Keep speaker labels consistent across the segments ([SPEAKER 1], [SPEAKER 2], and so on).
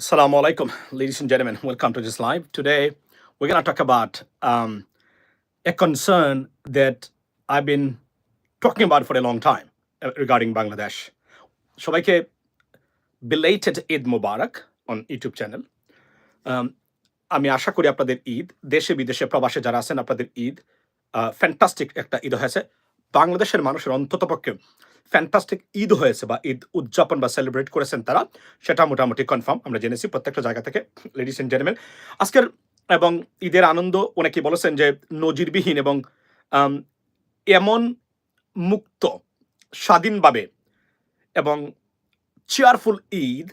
[SPEAKER 1] Assalamu alaikum, ladies and gentlemen. Welcome to this live. Today, we're going to talk about um, a concern that I've been talking about for a long time uh, regarding Bangladesh. সবাইকে belated Eid Mubarak on YouTube channel. Um, আমি আশা করি আপনাদের ঈদ দেশে বিদেশে প্রবাসে যারা আছেন আপনাদের ঈদ ফ্যান্টাস্টিক একটা ঈদ হয়েছে বাংলাদেশের মানুষের অন্ততপক্ষে ফ্যান্টাস্টিক ঈদ হয়েছে বা ঈদ উদযাপন বা সেলিব্রেট করেছেন তারা, সেটা মোটামুটি কনফার্ম আমরা জেনেছি প্রত্যেকটা জায়গা থেকে লেডিস এন্ড জেন্টলম্যান আজকের এবং ঈদের আনন্দ অনেকে বলেছেন যে নজিরবিহীন এবং এমন মুক্ত, স্বাধীনভাবে এবং cheerful Eid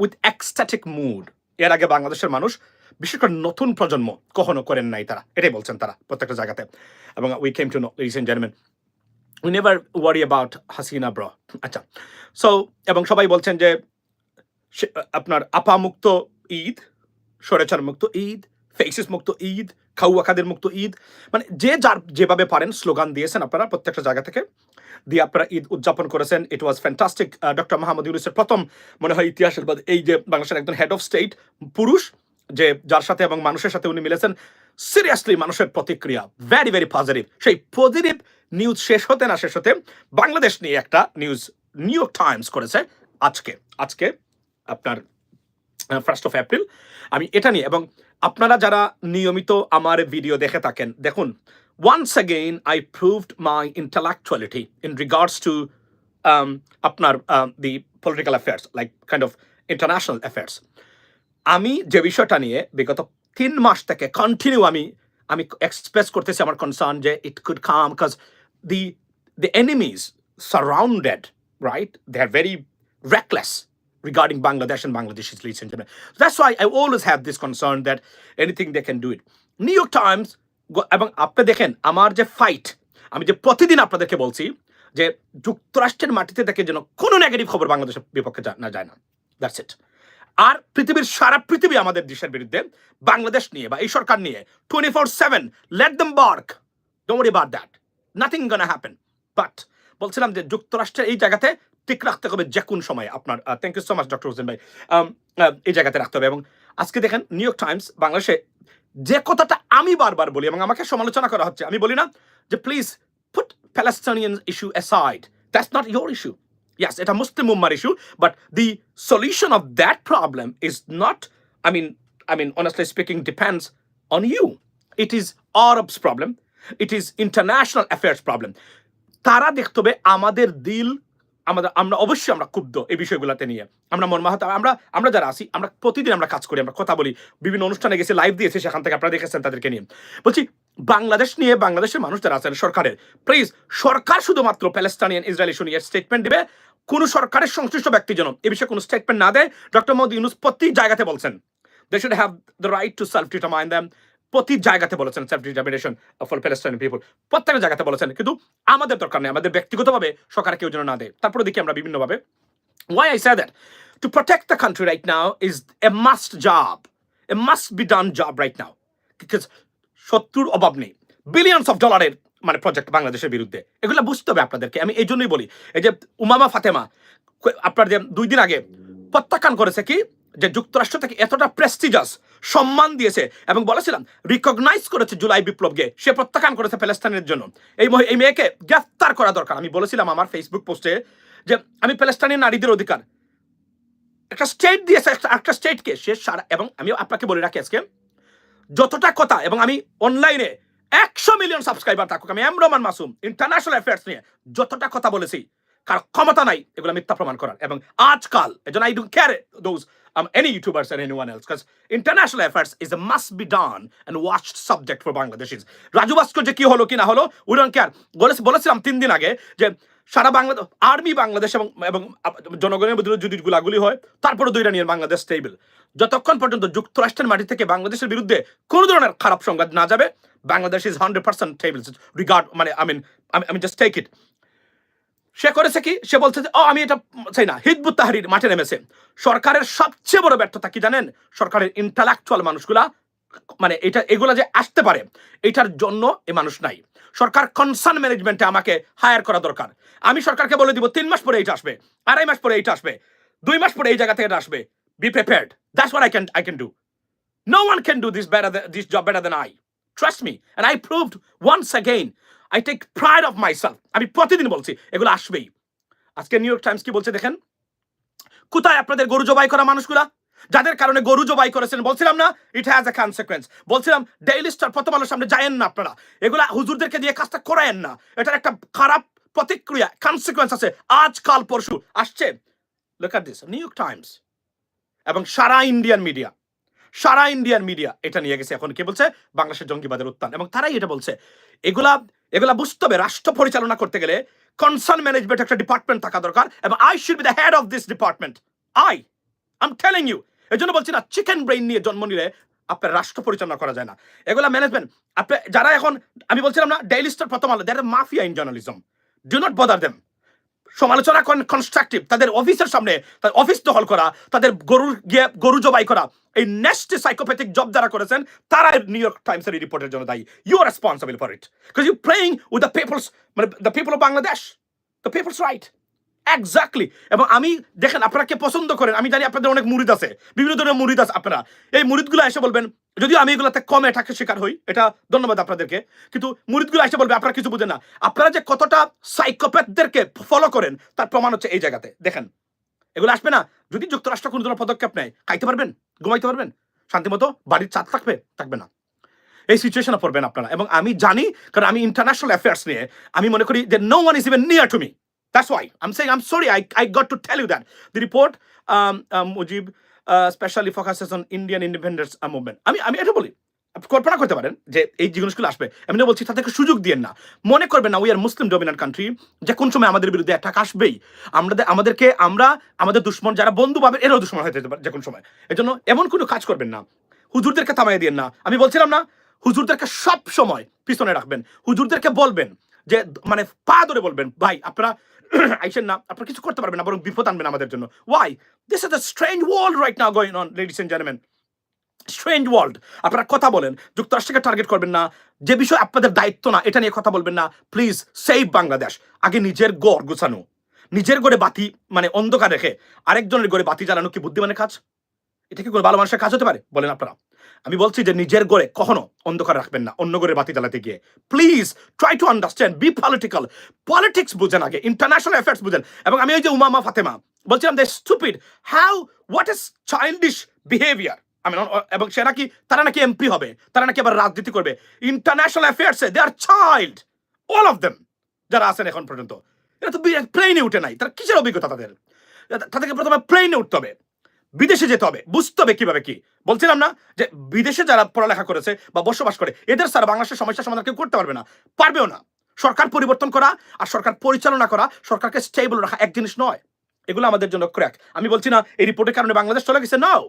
[SPEAKER 1] with ecstatic mood এর আগে বাংলাদেশের মানুষ বিশেষ করে নতুন প্রজন্ম কখনো করেন নাই তারা, এটাই বলছেন তারা প্রত্যেকটা জায়গাতে। এবং we came to know and gentleman we never worry about Hasina ব্র আচ্ছা। সো এবং সবাই বলছেন যে আপনার আপা মুক্ত ঈদ সরেচার মুক্ত ঈদ, ফেসিস মুক্ত ঈদ, খাউয়া খাদের মুক্ত ঈদ মানে যে যার যেভাবে পারেন স্লোগান দিয়েছেন আপনারা প্রত্যেকটা জায়গা থেকে, দিয়ে আপনারা ঈদ উদযাপন করেছেন। It was fantastic doctor Mahmud ইউনুসের প্রথম মনে হয় ইতিহাসের এই যে বাংলাদেশের একজন হেড অফ স্টেট পুরুষ, যে যার সাথে এবং মানুষের সাথে উনি মিলেছেন সিরিয়াসলি মানুষের প্রতিক্রিয়া ভেরি ভেরি পজিটিভ সেই পজিটিভ নিউজ শেষ হতে না শেষ হতে বাংলাদেশ নিয়ে একটা নিউজ নিউ ইয়র্ক টাইমস করেছে আজকে। আজকে আপনার ফার্স্ট অফ এপ্রিল আমি এটা নিয়ে, এবং আপনারা যারা নিয়মিত আমার ভিডিও দেখে থাকেন, দেখুন once again I proved my intellectuality in regards to আপনার the political affairs like kind of international affairs আমি যে বিষয়টা নিয়ে বিগত তিন মাস থেকে কন্টিনিউ আমি আমি এক্সপ্রেস করতেছি আমার কনসার্ন যে it could come because the the enemies surrounded right they are very reckless regarding Bangladesh and Bangladesh is less that's why I always have this concern that anything they can do it New York Times এবং আপনি দেখেন আমার যে fight আমি যে প্রতিদিন আপনাদেরকে বলছি যে যুক্তরাষ্ট্রের মাটিতে দেখেন যেন কোনো নেগেটিভ খবর বাংলাদেশের বিপক্ষে না যায় না। দ্যাটস ইট আর পৃথিবীর সারা পৃথিবী আমাদের দেশের বিরুদ্ধে বাংলাদেশ নিয়ে বা এই সরকার নিয়ে twenty four seven let them bark don't about that nothing gonna happen but বলছিলাম যে যুক্তরাষ্ট্রের এই জায়গাতে ঠিক রাখতে হবে যে কোন সময় আপনার thank you so much doctor Hossain ভাই। এই জায়গাতে রাখতে হবে এবং আজকে দেখেন নিউ ইয়র্ক টাইমস বাংলাদেশে যে কথাটা আমি বারবার বলি এবং আমাকে সমালোচনা করা হচ্ছে, আমি বলি না যে please put Palestinian issue aside that's not your issue Yes, a Muslim Ummah issue, but the solution of that problem is not, I mean, I mean, honestly speaking, depends on you. It is Arabs' problem. It is international affairs problem. তারা দেখতে হবে আমাদের দিল আমাদের আমরা অবশ্যই আমরা ক্ষুব্ধ এই বিষয়গুলোতে নিয়ে আমরা মর্মাহত আমরা আমরা যারা আছি আমরা প্রতিদিন আমরা কাজ করি আমরা কথা বলি বিভিন্ন অনুষ্ঠানে গেছি লাইভ দিয়েছি সেখান থেকে আপনারা দেখেছেন তাদেরকে নিয়ে বলছি বাংলাদেশ নিয়ে বাংলাদেশের মানুষ যারা আছেন সরকারের প্লিজ সরকার শুধুমাত্র প্যালেস্টাইনিয়ান ইসরায়েল ইস্যু নিয়ে স্টেটমেন্ট দিবে কোন সরকারের সংশ্লিষ্ট ব্যক্তি যেন এ বিষয়ে কোনো স্টেটমেন্ট না দেয়। ডক্টর মোহাম্মদ ইউনুস প্রতি জায়গাতে বলছেন they should have the right to self determine them প্রতি জায়গাতে বলেছেন self determination for Palestine people প্রত্যেকটা জায়গাতে বলেছেন। কিন্তু আমাদের দরকার নেই, আমাদের ব্যক্তিগতভাবে সরকার কেউ যেন না দেয়। তারপরে দেখি আমরা বিভিন্নভাবে। Why I say that? To protect the country right now is a must job, a must be done job right now শত্রুর অভাব নেই। বিলিয়নস অফ ডলারের মানে প্রজেক্ট বাংলাদেশের বিরুদ্ধে। এগুলো বুঝতে হবে আপনাদেরকে। আমি এই জন্যই বলি, এই যে উমামা, ফাতেমা আপনার যে দুই দিন আগে প্রত্যাখ্যান করেছে কি, যে যুক্তরাষ্ট্র থেকে এতটা প্রেস্টিজাস সম্মান দিয়েছে এবং বলেছিলাম রিকগনাইজ করেছে জুলাই বিপ্লবকে। সে প্রত্যাখ্যান করেছে প্যালেস্তাইনের জন্য। এই এই মেয়েকে গ্রেফতার করা দরকার। আমি বলেছিলাম আমার ফেসবুক পোস্টে যে, আমি প্যালেস্তাইনের নারীদের অধিকার। একটা স্টেট দিয়েছে, একটা স্টেটকে সে সারা এবং আমি আপনাকে বলে রাখি আজকে, যতটা কথা, এবং আমি অনলাইনে একশো মিলিয়ন সাবস্ক্রাইবার থাকুক আমি M Rahman Masum international affairs নিয়ে যতটা কথা বলেছি কার ক্ষমতা নাই এগুলো মিথ্যা প্রমাণ করার এবং আজকাল এজন্য I don't care those um, any YouTubers and anyone else because international affairs is a must be done and watched subject for Bangladeshis. Raju Bhaskar যে কি হলো কি না হলো উই ডোন্ট কেয়ার বলেছিলাম তিন দিন আগে যে সারা বাংলাদেশ আর্মি বাংলাদেশ এবং এবং জনগণের মধ্যে যদি গুলাগুলি হয় তারপরে দুইটা নিয়ে বাংলাদেশ স্টেবল যতক্ষণ পর্যন্ত যুক্তরাষ্ট্রের মাটি থেকে বাংলাদেশের বিরুদ্ধে কোনো ধরনের খারাপ সংবাদ না যাবে, Bangladesh is hundred percent table regard মানে আই মিন আমি জাস্ট টেক ইট সে করেছে কি? সে বলছে যে, ও, আমি এটা চাই না। হিজবুত তাহারির মাঠে নেমেছে। সরকারের সবচেয়ে বড় ব্যর্থতা কি জানেন? সরকারের ইন্টালেকচুয়াল মানুষগুলা মানে এটা এগুলা যে আসতে পারে, এটার জন্য এ মানুষ নাই। সরকার কনসার্ন ম্যানেজমেন্টে আমাকে হায়ার করা দরকার আমি সরকারকে বলে দিব তিন মাস পরে এইটা আসবে আড়াই মাস পরে এইটা আসবে দুই মাস পরে এই জায়গা থেকে আসবে Be prepared. That's what I can I can do. No one can do this better than, this job better than I. Trust me. And I proved once again. I take pride of myself. আমি প্রতিদিন বলছি এগুলো আসবেই আজকে new York Times কি বলছে দেখেন কোথায় আপনাদের গরু জবাই করা মানুষগুলা যাদের কারণে গরু জবাই করেছেন, বলছিলাম না ইট হ্যাজ এ কনসিকুয়েন্স বলছিলাম ডেইলি স্টার প্রথম আলোর সামনে যায়েন না আপনারা। এগুলা হুজুরদেরকে দিয়ে কাজটা করায়েন না। এটার একটা খারাপ প্রতিক্রিয়া কনসিকুয়েন্স আছে। আজ, কাল, পরশু, আসছে। Look this New York Times এবং সারা ইন্ডিয়ান মিডিয়া সারা ইন্ডিয়ান মিডিয়া এটা নিয়ে গেছে। এখন কে বলছে? বাংলাদেশের জঙ্গিবাদের উত্থান। এবং তারাই এটা বলছে। এগুলা এগুলা বুঝতে হবে, রাষ্ট্র পরিচালনা করতে গেলে কনসার্ন ম্যানেজমেন্ট একটা ডিপার্টমেন্ট থাকা দরকার। এবং I should be the head of this department I am telling you এই জন্য বলছি না চিকেন ব্রেইন নিয়ে জন্ম নিলে আপনার রাষ্ট্র পরিচালনা করা যায় না। এগুলা ম্যানেজমেন্ট আপনি যারা এখন, আমি বলছিলাম না Daily Star Prothom Alo that mafia in journalism do not bother them সমালোচনা করেন কনস্ট্রাকটিভ তাদের অফিসের সামনে তাদের অফিস দখল করা, তাদের গরুর গিয়ে গরু জবাই করা, এই নেক্সট সাইকোপ্যাথিক জব যারা করেছেন তারা নিউ ইয়র্ক টাইমসের রিপোর্টের জন্য দায়ী। You are responsible for it because you playing with the peoples মানে the people of Bangladesh the peoples right exactly এবং আমি, দেখেন আপনারা কে পছন্দ করেন, আমি জানি আপনাদের অনেক মুরিদ আছে। বিভিন্ন ধরনের মুরিদ আছে আপনারা। এই মুরিদগুলো এসে বলবেন, যদিও আমি এগুলোতে কম এটাকে শিকার হই, এটা ধন্যবাদ আপনাদেরকে, কিন্তু মুরিদগুলো এসে বলবে, আপনারা কিছু বুঝেন না। আপনারা যে কতটা সাইকোপ্যাথদেরকে ফলো করেন, তার প্রমাণ হচ্ছে এই জায়গাতে। দেখেন, এগুলো আসবে না। যদি যুক্তরাষ্ট্র কোনো ধরনের পদক্ষেপ নেয়, খাইতে পারবেন? ঘুমাইতে পারবেন? শান্তিমতো বাড়ির চাঁদ থাকবে? থাকবে না। এই সিচুয়েশনে পড়বেন আপনারা। এবং আমি জানি, কারণ আমি ইন্টারন্যাশনাল অ্যাফেয়ার্স নিয়ে, আমি মনে করি যে no one is even near to me That's why. I'm saying I'm sorry. I, I got to tell you that. The report, um, um, Mujib, uh, specially focuses on Indian independence uh, movement. আমি আমি এটা বলি। কল্পনা করতে পারেন যে এই জিনিসগুলো আসবে। আমি না বলছি তাদেরকে সুযোগ দিয়েন না। মনে করবেন না উই আর মুসলিম ডমিনান্ট কান্ট্রি যে কোন সময় আমাদের বিরুদ্ধে অ্যাটাক আসবেই। আমাদের আমাদেরকে আমরা আমাদের দুশ্মন যারা বন্ধু পাবেন এরাও দুশ্মন হয়ে যেতে পারে যে কোনো সময়। এজন্য এমন কোনো কাজ করবেন না। হুজুরদেরকে থামাই দিয়েন না। আমি বলছিলাম না হুজুরদেরকে সব সময় পিছনে রাখবেন। হুজুরদেরকে বলবেন যে মানে পা ধরে বলবেন ভাই আপনারা আইসেন না, আপনারা কিছু করতে পারবেন না, বরং বিপদ আনবেন আমাদের জন্য। Why this is a strange world right now going on ladies and gentleman strange world আপনারা কথা বলেন, যুক্তরাষ্ট্রকে টার্গেট করবেন না, যে বিষয় আপনাদের দায়িত্ব না, এটা নিয়ে কথা বলবেন না। Please save Bangladesh. আগে নিজের গড় গুছানো। নিজের গড়ে বাতি মানে অন্ধকার রেখে আরেকজনের গড়ে বাতি জ্বালানো কি বুদ্ধিমানের কাজ? এটা কি কোনো ভালো মানুষের কাজ হতে পারে? বলেন আপনারা। আমি বলছি যে নিজের গড়ে কখনো অন্ধকার রাখবেন না, অন্য গড়ে বাতি জ্বালাতে গিয়ে। Please try to understand be political politics বুঝেন আগে ইন্টারন্যাশনাল অ্যাফেয়ার্স বুঝেন। এবং আমি ওই যে উমামা, ফাতেমা, বলছিলাম they stupid how what is childish behaviour আমি এবং সে নাকি, তারা নাকি এমপি হবে, তারা নাকি আবার রাজনীতি করবে। International অ্যাফেয়ার্সে they are child all of them যারা আছেন এখন পর্যন্ত। এটা তো প্লেনে উঠে নাই, তারা কিসের অভিজ্ঞতা তাদের? তাদেরকে প্রথমে প্লেনে উঠতে হবে। বিদেশে যেতে হবে। বুঝতে হবে কীভাবে কি। বলছিলাম না যে বিদেশে যারা পড়ালেখা করেছে বা বসবাস করে, এদের স্যার বাংলাদেশের সমস্যার সমাধান কেউ করতে পারবে না। পারবেও না। সরকার পরিবর্তন করা আর সরকার পরিচালনা করা, সরকারকে স্টেবল রাখা এক জিনিস নয়। এগুলো আমাদের জন্য ক্র্যাক আমি বলছি না, এই রিপোর্টের কারণে বাংলাদেশ চলে গেছে। Now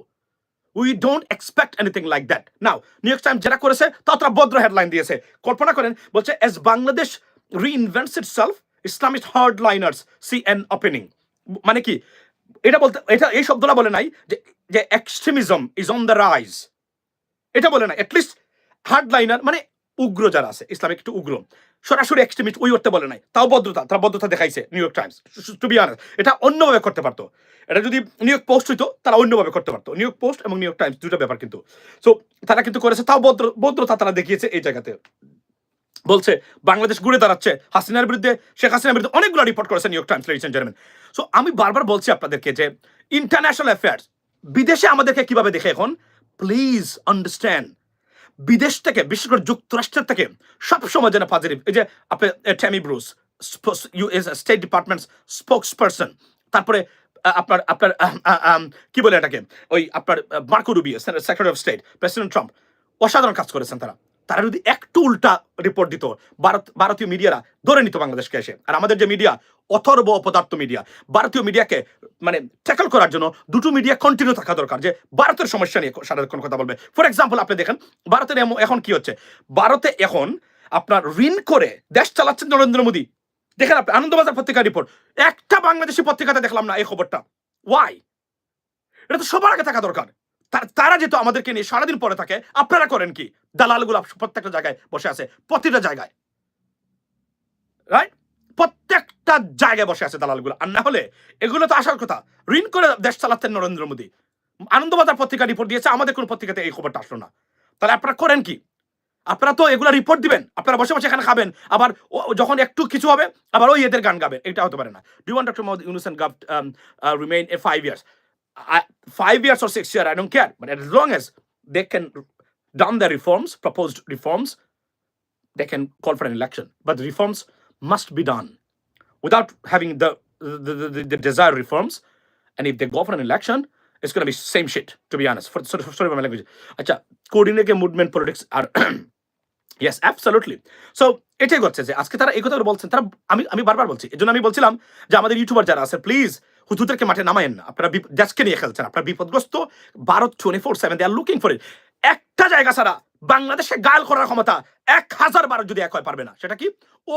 [SPEAKER 1] we don't expect anything like that now New York Time যেটা করেছে তা তারা ভদ্র হেডলাইন দিয়েছে। কল্পনা করেন, বলছে as Bangladesh reinvents itself Islamic hard liners see an opening মানে কি? এটা বলতে, এটা এই শব্দটা বলে নাই যে extremism is on the rise এটা বলে না অ্যাটলিস্ট হার্ড লাইনার মানে উগ্র যারা আছে, ইসলামিক একটু উগ্র, সরাসরি এক্সট্রিমিস্ট ওই করতে বলে নাই, তাও ভদ্রতা তারা ভদ্রতা দেখাইছে New York Times to be আনার এটা অন্যভাবে করতে পারতো। এটা যদি নিউ ইয়র্ক পোস্ট হইতো, তারা অন্যভাবে করতে পারতো। নিউ ইয়র্ক পোস্ট এবং নিউ ইয়র্ক টাইমস দুটো ব্যাপার কিন্তু। সো তারা কিন্তু করেছে, তাও ভদ্র ভদ্রতা তারা দেখিয়েছে এই জায়গাতে। বলছে, বাংলাদেশ ঘুরে দাঁড়াচ্ছে। হাসিনার বিরুদ্ধে, শেখ হাসিনার বিরুদ্ধে অনেকগুলো রিপোর্ট করেছে New York Times ladies and gentleman so আমি বারবার বলছি আপনাদেরকে যে ইন্টারন্যাশনাল অ্যাফেয়ার্স বিদেশে আমাদেরকে কীভাবে দেখে এখন? প্লিজ আন্ডারস্ট্যান্ড বিদেশ থেকে, বিশেষ করে যুক্তরাষ্ট্রের থেকে, সবসময় যেন পজিটিভ এই যে, আপনি Tammy Bruce US State Department spokesperson তারপরে আপনার আপনার কি বলে এটাকে? ওই আপনার Marco Rubio secretary of state president Trump অসাধারণ কাজ করেছেন তারা। তারা যদি একটু উল্টা রিপোর্ট দিত, ভারত, ভারতীয় মিডিয়ারা ধরে নিত বাংলাদেশকে এসে। আর আমাদের যে মিডিয়া অথর্ব অপদার্থ মিডিয়া ভারতীয় মিডিয়াকে মানে ট্যাকল করার জন্য দুটো মিডিয়া কন্টিনিউ থাকা দরকার যে ভারতের সমস্যা নিয়ে সারাক্ষণ কথা বলবে। ফর এক্সাম্পল আপনি দেখেন, ভারতের এখন কি হচ্ছে? ভারতে এখন আপনার ঋণ করে দেশ চালাচ্ছেন নরেন্দ্র মোদী। দেখেন আপনি, আনন্দবাজার পত্রিকার রিপোর্ট একটা বাংলাদেশি পত্রিকাতে দেখলাম না এই খবরটা। ওয়াই এটা তো সবার আগে থাকা দরকার। তার- যেহেতু আমাদেরকে নিয়ে সারাদিন পরে থাকে, আপনারা করেন কি? দালালগুলো প্রত্যেকটা জায়গায় বসে আছে প্রতিটা জায়গায়। রাইট প্রত্যেকটা জায়গায় বসে আছে দালালগুলো। আর না হলে এগুলো তো আসার কথা। ঋণ করে দেশ চালাচ্ছেন নরেন্দ্র মোদী। আনন্দবাজার পত্রিকা রিপোর্ট দিয়েছে আমাদের কোনো পত্রিকাতে এই খবরটা আসলো না। তাহলে আপনারা করেন কি? আপনারা তো এগুলা রিপোর্ট দিবেন আপনারা বসে বসে এখানে খাবেন আবার যখন একটু কিছু হবে আবার ওই এদের গান গাবেন এটা হতে পারে না। Do want doctor Mohammad Yunus and gov remain a five years five years or six years, I don't care. But as long as they can done the reforms, proposed reforms, they can call for an election. But the reforms must be done without having the the, the, the, the desired reforms. And if they go for an election, it's going to be same shit, to be honest. For, sorry, sorry for my language. Acha, coordinated movement politics are yes absolutely so এটাই করছে যে আজকে তারা এই কথাগুলো বলছেন তারা আমি আমি বারবার বলছি এই জন্য আমি বলছিলাম যে আমাদের ইউটিউবার যারা আছে প্লিজ হুতুদেরকে মাঠে নামায়েন না আপনারা বিপ- দেশকে নিয়ে খেলছেন আপনারা বিপদগ্রস্ত Bharat twenty four seven they are looking for it একটা জায়গা ছাড়া বাংলাদেশে গাল করার ক্ষমতা এক হাজার বার যদি এক হয় পারবে না। সেটা কি?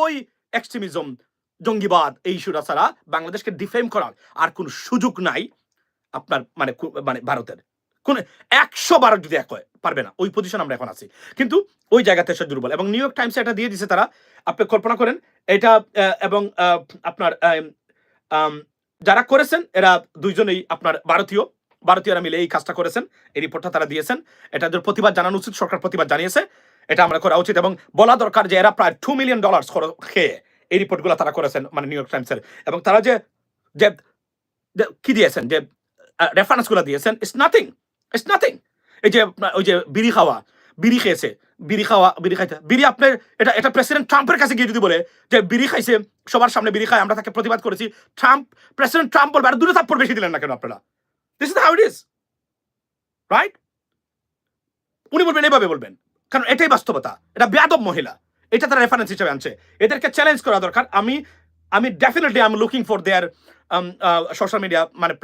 [SPEAKER 1] ওই এক্সট্রিমিজম জঙ্গিবাদ, এই ইস্যুটা ছাড়া বাংলাদেশকে ডিফেম করার আর কোনো সুযোগ নাই আপনার মানে মানে ভারতের। কোন একশো বার যদি এক হয় পারবে না। ওই পজিশন আমরা এখন আছি। কিন্তু ওই জায়গাতে সে দুর্বল। এবং নিউ ইয়র্ক টাইমসে এটা দিয়ে দিছে তারা, আপনি কল্পনা করেন, এটা এবং আপনার যারা করেছেন, এরা দুইজনেই আপনার ভারতীয়। ভারতীয়রা মিলে এই কাজটা করেছেন, এই রিপোর্টটা তারা দিয়েছেন। এটাদের প্রতিবাদ জানানো উচিত, সরকার প্রতিবাদ জানিয়েছে। এটা আমরা করা উচিত এবং বলা দরকার যে এরা প্রায় টু মিলিয়ন ডলার খেয়ে এই রিপোর্টগুলো তারা করেছেন মানে নিউ ইয়র্ক টাইমসের এবং তারা যে যে যে, কি দিয়েছেন? যে রেফারেন্সগুলো দিয়েছেন ইটস নাথিং ইটস নাথিং এই যে, ওই যে বিড়ি খাওয়া, বিড়ি খেয়েছে, বিড়ি খাওয়া, বিড়ি খাইতে, বিড়ি আপনার, এটা এটা প্রেসিডেন্ট ট্রাম্পের কাছে গিয়ে যদি বলে যে বিড়ি খাইছে, সবার সামনে বিড়ি খায়, আমরা তাকে প্রতিবাদ করেছি ট্রাম্প প্রেসিডেন্ট ট্রাম্প বলবে, আর দূরে থাপ্পড় বেশি দিলেন না কেন আপনারা? This is how it is right উনি বলবেন এভাবে বলবেন। কারণ এটাই বাস্তবতা। এটা বেয়াদব মহিলা। এটা তারা রেফারেন্স হিসেবে আনছে। এদেরকে চ্যালেঞ্জ করা দরকার। আমি আমি definitely I am looking for their social media মানে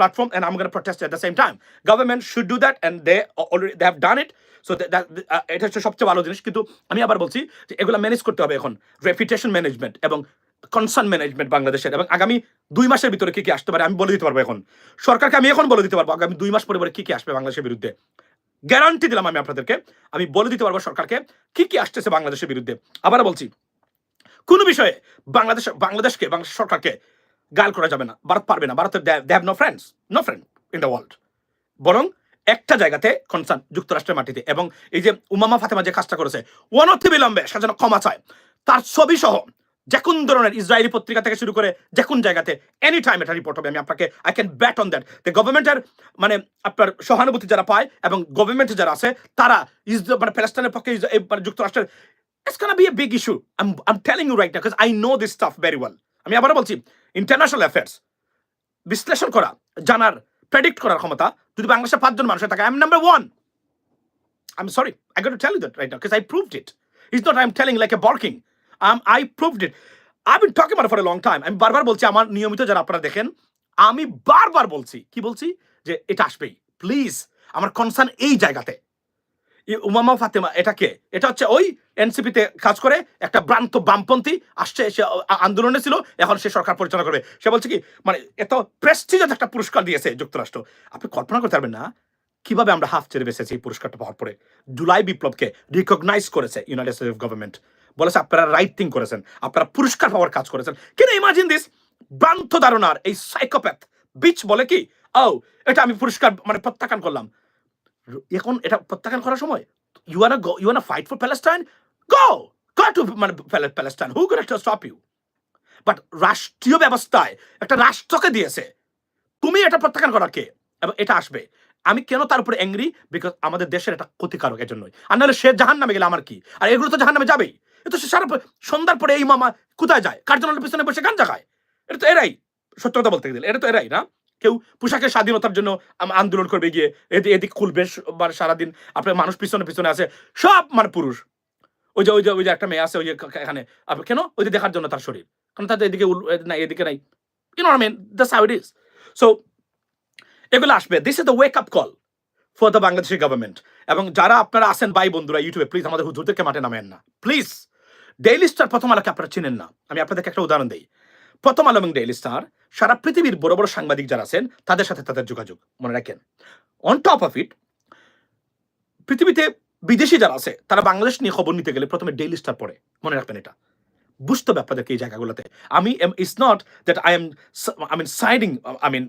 [SPEAKER 1] protest at the same time. Government should do that and they already they have done it. So that, that uh, এটা হচ্ছে সবচেয়ে ভালো জিনিস। কিন্তু আমি আবার বলছি যে এগুলো ম্যানেজ করতে হবে এখন। রেপুটেশন ম্যানেজমেন্ট এবং কনসার্ন ম্যানেজমেন্ট বাংলাদেশের এবং আগামী দুই মাসের ভিতরে কি কি আসতে পারে আমি বলে দিতে পারব এখন। সরকারকে আমি এখন বলে দিতে পারব, আগামী দুই মাস পরে পরে কি কি আসবে বাংলাদেশের বিরুদ্ধে। গ্যারান্টি দিলাম আমি আপনাদেরকে, আমি বলে দিতে পারব সরকারকে কি কি আসতেছে বাংলাদেশের বিরুদ্ধে। আবার বলছি, কোনো বিষয়ে বাংলাদেশ, বাংলাদেশকে, বাংলাদেশ সরকারকে গাল করা যাবে না, ভারত পারবে না। ভারতের they have no friends no friend in the world বরং একটা জায়গাতে কনসার্ন যুক্তরাষ্ট্রের মাটিতে এবং এই যে উমামা ফাতেমা যে কাজটা করেছে অনথি বিলম্বে সে যেন ক্ষমা চায়, তার ছবি সহ যে কোন ধরনের ইসরায়েলি পত্রিকা থেকে শুরু করে যে কোন জায়গাতে এনি টাইম এটা রিপোর্ট হবে আমি আপনাকে I can bat on that the গভর্নমেন্টের মানে আপনার সহানুভূতি যারা পায় এবং গভর্নমেন্টে যারা আছে তারা মানে প্যালেস্টাইনের পক্ষে মানে যুক্তরাষ্ট্রের It's gonna be a big issue telling you right now because I know this stuff very well. আমি আবার বলছি ইন্টারন্যাশনাল অ্যাফেয়ার্স বিশ্লেষণ করা জানার প্রেডিক্ট করার ক্ষমতা যদি বাংলাদেশে পাঁচজন মানুষের থাকে I am number one I am sorry I got to tell you that right now because I proved it. It's not I'm telling like a barking. Um, It. I've been talking about it for a long time. আমি বারবার বলছি, আমার নিয়মিত যারা আপনারা দেখেন, আমি বারবার বলছি, কি বলছি? যে এটা আসবেই। প্লিজ আমার কনসার্ন এই জায়গাতে। উমামা ফাতেমা এটাকে এটা হচ্ছে ওই এনসিপিতে কাজ করে, একটা ভ্রান্ত বামপন্থী, আসছে, সে আন্দোলনে ছিল, এখন সে সরকার পরিচালনা করবে। সে বলছে কি মানে এত প্রেস্টিজিয়াস একটা পুরস্কার দিয়েছে যুক্তরাষ্ট্র। আপনি কল্পনা করতে পারবেন না কীভাবে আমরা হাফ ছেড়ে বেসেছি এই পুরস্কারটা পাওয়ার পরে। জুলাই বিপ্লবকে রিকগনাইজ করেছে ইউনাইটেড স্টেটস গভর্নমেন্ট বলেছে আপনারা রাইট থিং করেছেন। আপনারা পুরস্কার পাওয়ার কাজ করেছেন। কেন ইমাজিন দিস ভ্রান্ত ধারণার এই সাইকোপ্যাথ বিচ বলে কি? ও এটা আমি পুরস্কার মানে প্রত্যাখ্যান করলাম। এখন এটা প্রত্যাখ্যান করার সময়? You are you are fight for Palestine go go to মানে Palestine who to stop you but রাষ্ট্রীয় ব্যবস্থায় একটা রাষ্ট্রকে দিয়েছে। তুমি এটা প্রত্যাখ্যান করার কে? এবং এটা আসবে। আমি কেন তার উপরে অ্যাংরি বিকজ আমাদের দেশের এটা ক্ষতিকারক এর জন্যই আর নাহলে সে জাহান নামে গেলে আমার কি? আর এগুলো তো জাহান নামে যাবেই। এ তো সে সারা সন্ধ্যার পরে এই মামা কোথায় যায়? কার্যালয়ের পিছনে বসে গাঞ্জা খায়? এটা তো এরাই। সত্য কথা বলতে গেলে, এটা তো এরাই না? কেউ পোশাকের স্বাধীনতার জন্য আন্দোলন করবে গিয়ে এদিক এদিক খুলবে সারাদিন, আপনার মানুষ পিছনে পিছনে আছে, সব মানে পুরুষ। ওই যে ওই যে ওই যে একটা মেয়ে আছে, ওই যে এখানে কেন? ওই যে দেখার জন্য তার শরীর। কারণ তাদের এদিকে নাই এদিকে নাই। You know mean that's is so এগুলো আসবে। This is the wake up call for the Bangladeshi government এবং যারা আপনারা আছেন ভাই বন্ধুরা ইউটিউবে প্লিজ আমাদের হুজুরদেরকে মাঠে নামেন না। প্লিজ ডেইলি স্টার প্রথম আলোকে আপনারা চিনেন না। আমি আপনাদেরকে একটা উদাহরণ দিই। প্রথম আলো এবং ডেইলি স্টার সারা পৃথিবীর বড় বড় সাংবাদিক যারা আছেন, তাদের সাথে তাদের যোগাযোগ, মনে রাখেন। অন টপ অফ ইট পৃথিবীতে বিদেশি যারা আছে, তারা বাংলাদেশ নিয়ে খবর নিতে গেলে প্রথমে ডেইলি স্টার পড়ে। মনে রাখবেন এটা। বুঝতে হবে আপনাদেরকে এই জায়গাগুলোতে আমি it's not that I am I mean siding I mean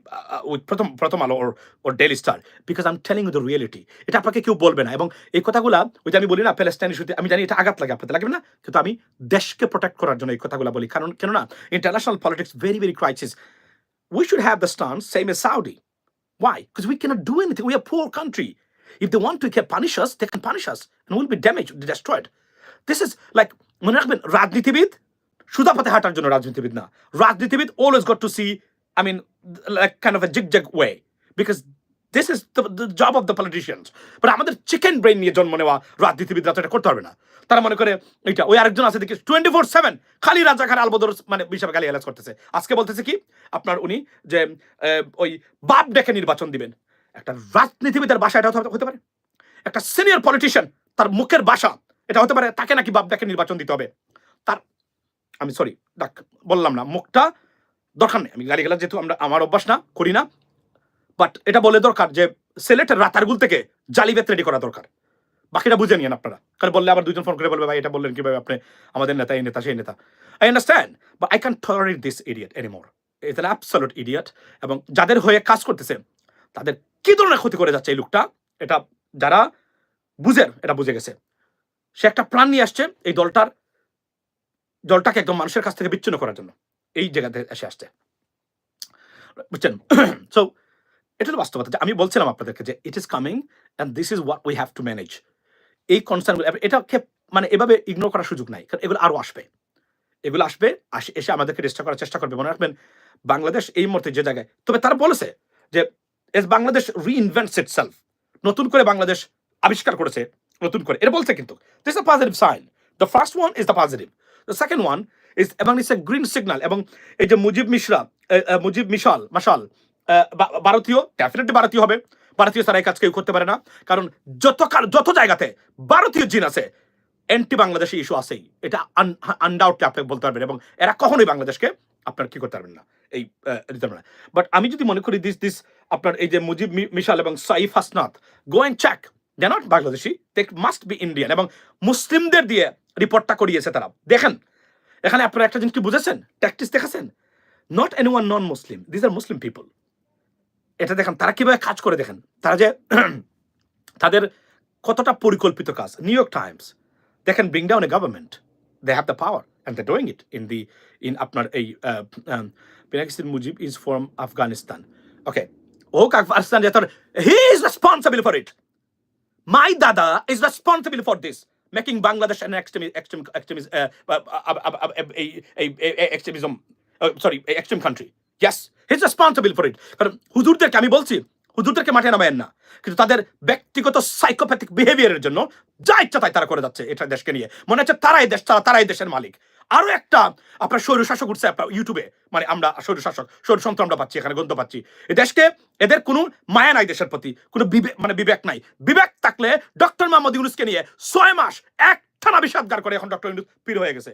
[SPEAKER 1] with প্রথম Prothom Alo or or daily star because I am telling the reality এটা আপনাকে কেউ বলবে না এবং এই কথাগুলো ওই যে আমি বলি না প্যালেস্টাইন ইস্যুতে আমি জানি এটা আঘাত লাগে আপনাদের লাগবে না কিন্তু আমি দেশকে প্রোটেক্ট করার জন্য এই কথাগুলো বলি কারণ কেননা international politics very very crisis we should have the stance same as Saudi. Why? Because we cannot do anything. We are a country. If they want to can punish us, they can punish us and we'll be damaged, destroyed. This is like মনে রাখবেন, রাজনীতিবিদ সুদা পথে হাঁটার জন্য রাজনীতিবিদ না। রাজনীতিবিদ always got to see I mean like of a zig zag way because this is the job of the politicians but আমাদের চিকেন ব্রেন নিয়ে জন্ম নেওয়া রাজনীতিবিদরা তো এটা করতে পারবে না। তারা মনে করে, এইটা, ওই আরেকজন আছে দেখি টোয়েন্টি ফোর সেভেন খালি রাজাকার আলবদর মানে হিসাবে গালি এলাজ করতেছে। আজকে বলতেছে কি, আপনার উনি যে ওই বাপ ডেকে নির্বাচন দিবেন। একটা রাজনীতিবিদের বাসা এটা হতে পারে একটা সিনিয়র পলিটিশিয়ান তার মুখের বাসা এটা হতে পারে তাকে নাকি বাপ ডেকে নির্বাচন দিতে হবে। তার আমি সরি ডাক, বললাম না, মুখটা দরকার নেই। আমি গালি গেলাম যেহেতু আমরা আমার অভ্যাস না, করি না। বাট এটা বলে দরকার যে সিলেটের রাতারগুল থেকে জালি বেত রেডি করা দরকার। বাকিটা বুঝে নিয়েন আপনারা। কারণ বললে আবার দুজন ফোন করে বলবে, ভাই, এটা বললেন কীভাবে আপনি? আমাদের নেতা, এই নেতা, সেই নেতা। আই আন্ডারস্ট্যান্ড বা I can tolerate this idiot anymore an absolute idiot এবং যাদের হয়ে কাজ করতেছে, তাদের কি ধরনের ক্ষতি করে যাচ্ছে এই লোকটা? এটা যারা বুঝেন, এটা বুঝে গেছে। সে একটা প্ল্যান নিয়ে আসছে এই দলটার, দলটাকে একদম মানুষের কাছ থেকে বিচ্ছিন্ন করার জন্য। এই জায়গাতে এসে আসছে। বুঝছেন? সো এটা তো বাস্তবতা। আমি বলছিলাম আপনাদেরকে যে it is coming and this is what we have to manage এই কনসার্নগুলো এটাকে মানে এভাবে ইগনোর করার সুযোগ নাই। কারণ এগুলো আরও আসবে। এগুলো আসবে, আসে, এসে আমাদেরকে ডিস্টার্ব করার চেষ্টা করবে। মনে রাখবেন, বাংলাদেশ এই মুহূর্তে যে জায়গায়, তবে তারা বলেছে যে as Bangladesh reinvents itself নতুন করে বাংলাদেশ আবিষ্কার করেছে নতুন করে। এটা বলছে কিন্তু this a positive sign the first one is the positive the second one is এবং ইটস এ গ্রিন সিগন্যাল এবং এই যে মুজিব মিশ্রা মুজিব মিশাল মাসাল ভারতীয় ডেফিনেটলি ভারতীয় হবে। ভারতীয় ছাড়া এই কাজ কেউ করতে পারে না। কারণ যত যত জায়গাতে ভারতীয় জিন আছে অ্যান্টি বাংলাদেশি ইস্যু আছেই। এটা আনডাউটলি আপনি বলতে পারবেন, এবং এরা কখনোই বাংলাদেশকে আপনার কি করতে পারবেন না, এই দিতে পারবেন বাট আমি যদি মনে করি দিস দিস আপনার এই যে মুজিব মিশাল এবং Saif Hasnat go and check they not Bangladeshi they must be Indian এবং মুসলিমদের দিয়ে রিপোর্টটা করিয়েছে তারা। দেখেন এখানে আপনারা একটা জিনিস কি বুঝেছেন? ট্যাকটিস দেখেছেন? Not anyone non Muslim this are Muslim people এটা দেখেন তারা কীভাবে কাজ করে দেখেন? তারা যে তাদের কতটা পরিকল্পিত কাজ? New York Times they can bring down a government. They have the power, and they're doing it in the in আপনার এই Pinakistin Mujib is from Afghanistan. Okay. হোক Afghanistan he is responsible for it my দাদা is responsible for this making Bangladesh an extreme extreme extremist uh, extremism. Sorry extreme country. Yes is responsible for it কারণ হুজুরদেরকে আমি বলছি হুজুরদেরকে মাঠে নামায়েন না। কিন্তু তাদের ব্যক্তিগত সাইকোপ্যাথিক বিহেভিয়ারের জন্য যা ইচ্ছা তাই তারা করে যাচ্ছে এটা দেশকে নিয়ে। মনে হচ্ছে তারাই দেশ তারা তারাই দেশের মালিক। আরও একটা আপনার স্বৈরশাসক উঠছে আপনার ইউটিউবে মানে আমরা স্বৈরশাসক, স্বৈরতন্ত্র আমরা পাচ্ছি, এখানে গন্ধ পাচ্ছি। এই দেশকে, এদের কোনো মায়া নাই দেশের প্রতি, কোনো বিবেক মানে বিবেক নাই। বিবেক থাকলে ডক্টর মোহাম্মদ ইউনুসকে নিয়ে ছয় মাস এক টানা বিষাদগার করে এখন ডক্টর ইউনুস পীর হয়ে গেছে।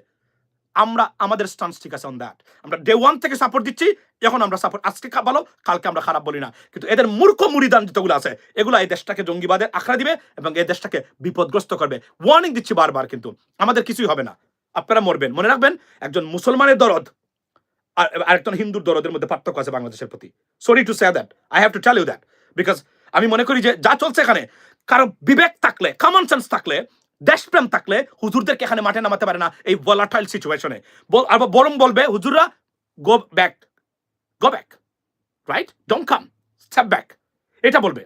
[SPEAKER 1] আমরা, আমাদের স্টান্স ঠিক আছে অন দ্যাট আমরা ডে ওয়ান থেকে সাপোর্ট দিচ্ছি, এখন আমরা সাপোর্ট আজকে ভালো, কালকে আমরা খারাপ বলি না। কিন্তু এদের মূর্খ মুড়িদান যতগুলো আছে, এগুলো এই দেশটাকে জঙ্গিবাদের আখড়া দিবে এবং এই দেশটাকে বিপদগ্রস্ত করবে। ওয়ার্নিং দিচ্ছি বারবার কিন্তু, আমাদের কিছুই হবে না। আপনারা মরবেন। মনে রাখবেন, একজন মুসলমানের দরদ আর আরেকজন হিন্দুর দরদের মধ্যে পার্থক্য আছে বাংলাদেশের প্রতি। Sorry to say that I have to tell you that because আমি মনে করি যে, যা চলছে এখানে, কারও বিবেক থাকলে কমন সেন্স থাকলে, দেশপ্রেম থাকলে, হুজুরদেরকে এখানে মাঠে নামাতে পারে না এই ভলাটাইল সিচুয়েশনে আর বরং বলবে, হুজুররা go back go back right don't come step back এটা বলবে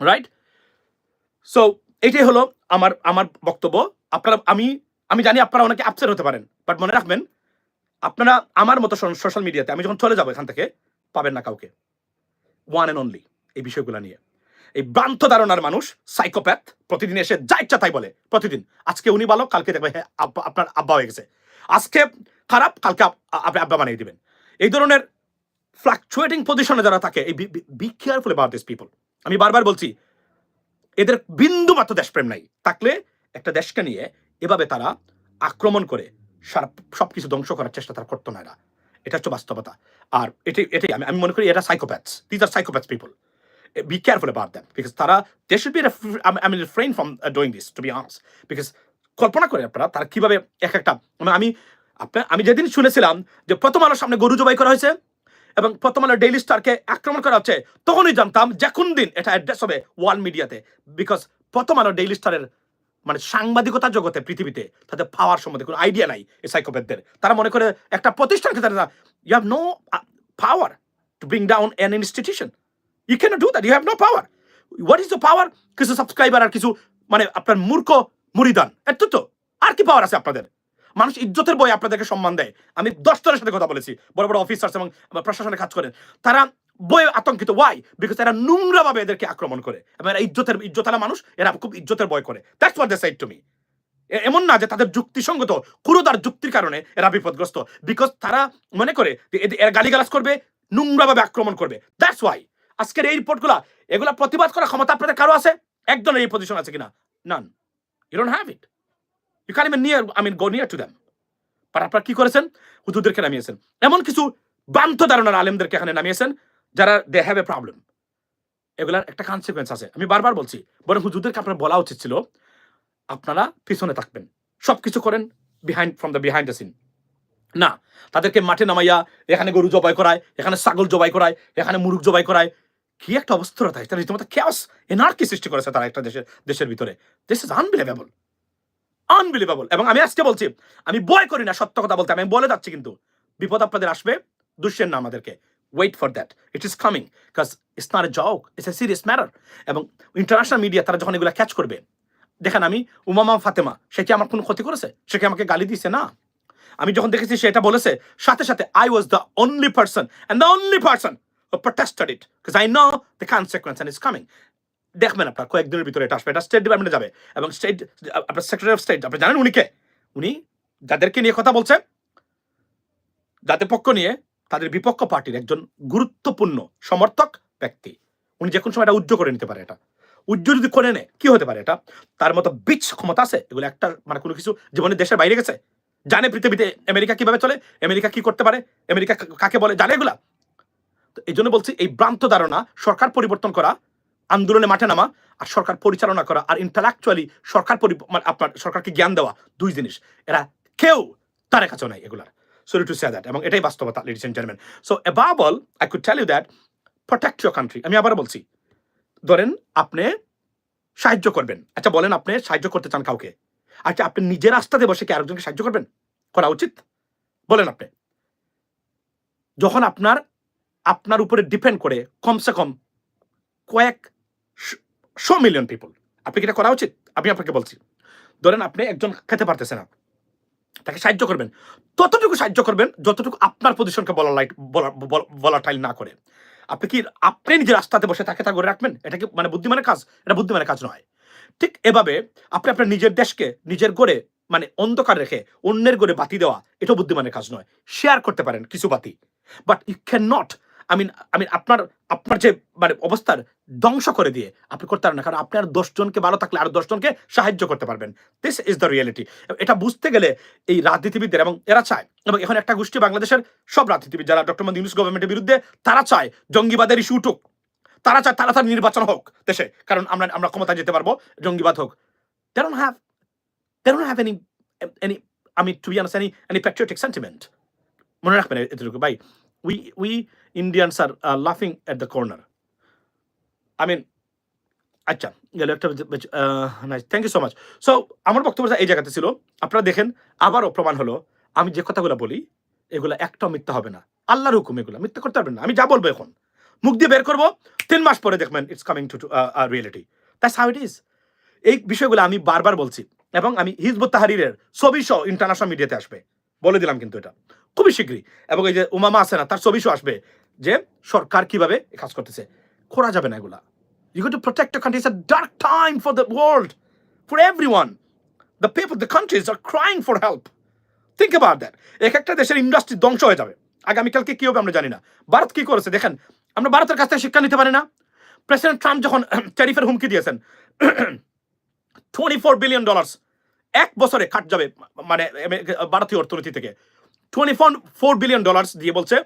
[SPEAKER 1] রাইট সো এটাই হলো আমার আমার বক্তব্য। আপনারা, আমি আমি জানি আপনারা অনেকে আপসেট হতে পারেন বাট মনে রাখবেন, আপনারা আমার মতো সোশ্যাল মিডিয়াতে আমি যখন চলে যাব এখান থেকে, পাবেন না কাউকে। ওয়ান অ্যান্ড অনলি এই বিষয়গুলো নিয়ে। এই ভ্রান্ত ধারণার মানুষ সাইকোপ্যাথ প্রতিদিন এসে যা ইচ্ছা তাই বলে, প্রতিদিন। আজকে উনি ভালো, কালকে দেখবে হ্যাঁ আব্বা- আপনার আব্বা হয়ে গেছে। আজকে খারাপ, কালকে আপনি আব্বা বানিয়ে দিবেন। এই ধরনের ফ্লাকচুয়েটিং পজিশনে যারা থাকে, এই be careful about this people আমি বারবার বলছি, এদের বিন্দু মাত্র দেশপ্রেম নাই। থাকলে একটা দেশকে নিয়ে এভাবে তারা আক্রমণ করে সারা সবকিছু ধ্বংস করার চেষ্টা তারা করতো না এরা। এটা হচ্ছে বাস্তবতা। আর এটাই এটাই আমি আমি মনে করি এটা psychopaths these are psychopaths people be careful about them because তারা they should be I mean refrain from doing this to be Anas because কল্পনা করে আপনারা তারা কীভাবে এক একটা মানে আমি, আপনার, আমি যেদিন শুনেছিলাম যে প্রথম আলোর সামনে গরু জবাই করা হয়েছে এবং প্রথম আলো ডেইলি স্টারকে আক্রমণ করা হচ্ছে, তখনই জানতাম যে কোন দিন এটা অ্যাড্রেস হবে ওয়ার্ল্ড মিডিয়াতে বিকজ প্রথম আলো ডেইলি স্টারের মানে সাংবাদিকতা জগতে, পৃথিবীতে, তাদের পাওয়ার সম্বন্ধে কোনো আইডিয়া নাই এই সাইকোপ্যাথদের তারা মনে করে একটা প্রতিষ্ঠানকে তারা you have no power to bring down an institution you can do that you have no power what is the power কিছু সাবস্ক্রাইবার আর কিছু মানে আপনার মূর্খ মুড়িদান। এত তো। আর কি পাওয়ার আছে আপনাদের? মানুষ ইজ্জতের বই আপনাদেরকে সম্মান দেয়। আমি দশ জনের সাথে কথা বলেছি, বড় বড় অফিসার্স এবং প্রশাসনে কাজ করেন। তারা বই আতঙ্কিত। ওয়াই বিকজ এরা নোংরা ভাবে এদেরকে আক্রমণ করে। এবং এরা ইজ্জতের, ইজ্জতালা মানুষ, এরা খুব ইজ্জতের বয় করে। That's what the side to me এমন না যে তাদের যুক্তিসঙ্গত কুরুদার যুক্তির কারণে এরা বিপদগ্রস্ত। বিকজ তারা মনে করে যে এরা গালিগালাজ করবে, নোংরাভাবে আক্রমণ করবে। দ্যাটস ওয়াই আজকের এই রিপোর্টগুলা, এগুলা প্রতিবাদ করার ক্ষমতা আপনাদের কারও আছে? একজনের এই পজিশন আছে কিনা? None you don't have it you can even near I mean go near to them আর আপনারা কি করেছেন? হুজুরদেরকে নামিয়েছেন। এমন কিছু বান্ত ধারণার আলেমদেরকে এখানে নামিয়েছেন। যারা দে হ্যাভ এ প্রবলেম এগুলার একটা কনসিকুয়েন্স আছে। আমি বারবার বলছি, বরং হুজুরদেরকে আপনার বলা উচিত ছিল, আপনারা পিছনে থাকবেন। সব কিছু করেন behind from the behind the scene না, তাদেরকে মাঠে নামাইয়া, এখানে গরু জবাই করায়, এখানে ছাগল জবাই করায়, এখানে মুরুগ জবাই করায়, কি একটা অবস্থা তাই? রীতিমতো ক্যাস এনার্কি সৃষ্টি করেছে তারা একটা দেশের দেশের ভিতরে। দিস ইজ আনবিলিভেবল আনবিলিভেবল এবং আমি আজকে বলছি, আমি বয় করি না সত্য কথা বলতে, আমি বলে যাচ্ছি কিন্তু। বিপদ আপনাদের আসবে না আমাদেরকে। Wait for that it is coming because it's not a joke it's a serious matter এবং ইন্টারন্যাশনাল মিডিয়া তারা যখন এগুলো ক্যাচ করবে, দেখেন আমি উমামা ফাতেমা, সে কি আমার কোনো ক্ষতি করেছে? সে কি আমাকে গালি দিছে না। আমি যখন দেখেছি সে এটা বলেছে, সাথে সাথে I was the only person and the only person protested it because I know the consequence and is coming দেখবেন আপনার, কয়েকদিনের ভিতরে এটা আসবে। এটা স্টেট ডিপার্টমেন্টে যাবে। এবং স্টেট আপনার সেক্রেটারি অফ স্টেট আপনি জানেন উনি কে? উনি যাদেরকে নিয়ে কথা বলছে যাদের পক্ষ নিয়ে তাদের বিপক্ষ পার্টির একজন গুরুত্বপূর্ণ সমর্থক ব্যক্তি। উনি যে কোনো সময় এটা উজ্জ্ব করে নিতে পারে এটা। উজ্জ্ব যদি করে নেয়, কি হতে পারে এটা? তার মতো বিচ ক্ষমতা আছে? এগুলো একটা মানে কোনো কিছু জীবনে দেশের বাইরে গেছে? জানে পৃথিবীতে আমেরিকা কীভাবে চলে? আমেরিকা কি করতে পারে? আমেরিকা কাকে বলে? জানে এগুলা? তো এই জন্য বলছি, এই ভ্রান্ত ধারণা সরকার পরিবর্তন করা, আন্দোলনে মাঠে নামা, আর সরকার পরিচালনা করা, আর ইন্টালেকচুয়ালি সরকার মানে আপনার সরকারকে জ্ঞান দেওয়া, দুই জিনিস। এরা কেউ তার কাছে নাই এগুলার। সরি টু সে দ্যাট এবং এটাই বাস্তবতা ladies and gentleman so above all I could tell you that protect your country আমি আবার বলছি, ধরেন আপনি সাহায্য করবেন। আচ্ছা বলেন আপনি সাহায্য করতে চান কাউকে। আচ্ছা আপনি নিজের রাস্তাতে বসে কি আরেকজনকে সাহায্য করবেন? করা উচিত? বলেন আপনি। যখন আপনার আপনার উপরে ডিপেন্ড করে কমসে কম কয়েক শো মিলিয়ন পিপল আপনি কি এটা করা উচিত? আমি আপনাকে বলছি। ধরেন আপনি একজন খেতে পারতেছে না। তাকে সাহায্য করবেন। ততটুকু সাহায্য করবেন যতটুকু আপনার পজিশনকে বলা লাইট বলা টাইল না করে। আপনি কি আপনি নিজের রাস্তাতে বসে তাকে তা করে রাখবেন? এটা কি মানে বুদ্ধিমানের কাজ? এটা বুদ্ধিমানের কাজ নয়। ঠিক এভাবে আপনি আপনার নিজের দেশকে নিজের গড়ে মানে অন্ধকার রেখে অন্যের গড়ে বাতি দেওয়া, এটাও বুদ্ধিমানের কাজ নয়। শেয়ার করতে পারেন কিছু বাতি। But you can not I I mean আপনার আপনার যে মানে অবস্থার ধ্বংস করে দিয়ে আপনি করতে পারেন না। কারণ আপনি আর দশজনকে ভালো থাকলে আর দশজনকে সাহায্য করতে পারবেন। দিস ইজ দ্য রিয়েলিটি এটা বুঝতে গেলে এই রাজনীতিবিদদের এবং এরা চায়। এবং এখন একটা গোষ্ঠী বাংলাদেশের সব রাজনীতিবিদ, যারা ডক্টর মোহাম্মদ ইউনুস গভর্নমেন্টের বিরুদ্ধে, তারা চায় জঙ্গিবাদের ইস্যু উঠুক। তারা চায় তাড়াতাড়ি নির্বাচন হোক দেশে। কারণ আমরা আমরা ক্ষমতায় যেতে পারব, জঙ্গিবাদ হোক। They have they have any any আমি to be honest any any patriotic sentiment মনে রাখবেন এতটুকু। ভাই উই উই ইন্ডিয়ানস আর লাফিং at the corner I mean আচ্ছা thank you so much so আমার বক্তব্যটা এই জায়গাতে ছিল। আপনারা দেখেন, আবারও প্রমাণ হলো, আমি যে কথাগুলো বলি, এগুলো একটাও মিথ্যা হবে না। আল্লাহর হুকুম এগুলো, মিথ্যা করতে পারবেন না। আমি যা বলব এখন। মুখ দিয়ে বের করব, তিন মাস পরে দেখবেন it's coming to to reality that's how it is এই বিষয়গুলো আমি বারবার বলছি, এবং আমি হিজবুত তাহারিরের ছবি সহ ইন্টারন্যাশনাল মিডিয়াতে আসবে। বলে দিলাম কিন্তু এটা। খুবই শীঘ্রই। এবং এই যে উমামা আছে না, তার ছবি সহ আসবে। যে সরকার কীভাবে কাজ করতেছে করা যাবে না এগুলা got to protect the country. It's a dark time for the world, for everyone. The people, the countries are crying for help. Think about that. এক একটা দেশের ইন্ডাস্ট্রি ধ্বংস হয়ে যাবে আগামীকালকে কি হবে আমরা জানি না ভারত কি করেছে দেখেন আমরা ভারতের কাছ থেকে শিক্ষা নিতে পারি না প্রেসিডেন্ট ট্রাম্প যখন ট্যারিফের হুমকি দিয়েছেন টোয়েন্টি ফোর বিলিয়ন ডলার্স এক বছরে কাট যাবে মানে ভারতীয় অর্থনীতি থেকে twenty four four billion dollars দিয়ে বলছে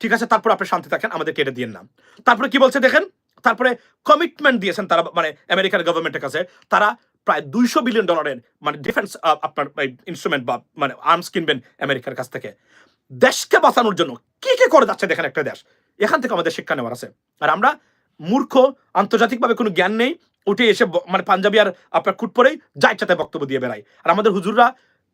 [SPEAKER 1] ঠিক আছে, তারপর আপনি শান্তি থাকেন আমাদের কেটে দিয়ে না তারপরে কি বলছে দেখেন? তারপরে কমিটমেন্ট দিয়েছেন তারা মানে আমেরিকার গভর্নমেন্টের কাছে। তারা প্রায় দুইশো বিলিয়ন ডলারের মানে ডিফেন্স আপনার ইনস্ট্রুমেন্ট বা মানে আর্মস কিনবেন আমেরিকার কাছ থেকে। দেশকে বাঁচানোর জন্য কি কি করে যাচ্ছে দেখেন একটা দেশ। এখান থেকে আমাদের শিক্ষা নেওয়ার আছে। আর আমরা মূর্খ, আন্তর্জাতিকভাবে কোনো জ্ঞান নেই, উঠে এসে মানে পাঞ্জাবি আর আপনার কুট পরেই যা ইচ্ছাতে বক্তব্য দিয়ে বেড়াই। আর আমাদের হুজুররা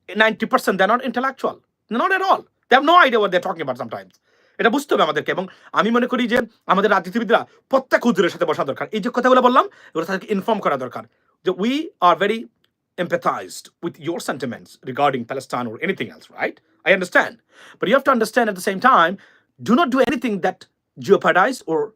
[SPEAKER 1] ninety percent they not intellectual not at all they have no idea what they talking about sometimes এটা বুঝতে হবে আমাদেরকে এবং আমি মনে করি যে আমাদের রাজনীতিবিদরা প্রত্যেক হুজুরের সাথে বসা দরকার এই যে কথাগুলো বললাম এগুলো তাদেরকে ইনফর্ম করা দরকার যে we are very empathized with your sentiments regarding Palestine or anything else, right? I understand. But you have to understand at the same time, do not do anything that jeopardize or,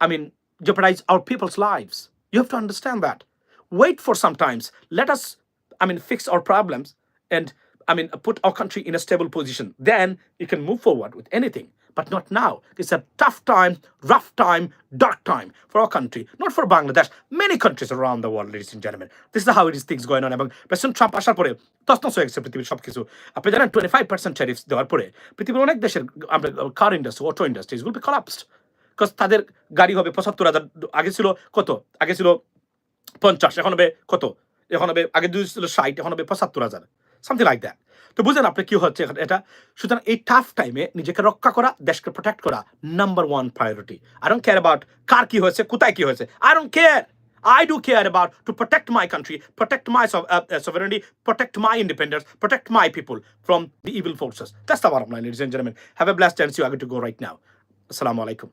[SPEAKER 1] I mean, jeopardize our people's lives. You have to understand that. Wait for sometimes. Let us, I mean, fix our problems and, I mean, put our country in a stable position. Then you can move forward with anything. But not now. It's a tough time, rough time, dark time for our country, not for Bangladesh, many countries around the world, ladies and gentlemen. This is how it is things going on. এবং president Trump আসার পরে তসনস হয়ে গেছে পৃথিবীর সবকিছু আপনি জানেন টোয়েন্টি ফাইভ পার্সেন্ট ট্যারিফস দেওয়ার পরে পৃথিবীর অনেক দেশের কার ইন্ডাস্ট্রি অটো ইন্ডাস্ট্রিজগুলো কলাপসড বিকজ তাদের গাড়ি হবে পঁচাত্তর হাজার আগে ছিল কত আগে ছিল পঞ্চাশ এখন হবে কত এখন হবে আগে দুই ছিল ষাট এখন হবে পঁচাত্তর হাজার সামথিং লাইক দ্যাট তো বুঝলেন আপনি কি হচ্ছে এটা সুতরাং এই টাফ টাইমে নিজেকে রক্ষা করা দেশকে প্রোটেক্ট করা number one priority I don't care about কার কি হয়েছে কোথায় কি হয়েছে I don't care I do care about to protect my country, protect my sov- uh, uh, sovereignty, protect my independence, protect my people from the evil forces. That's the bottom line, ladies and gentlemen. Have a blessed day and see you. I got to go right now. Assalamu alaikum.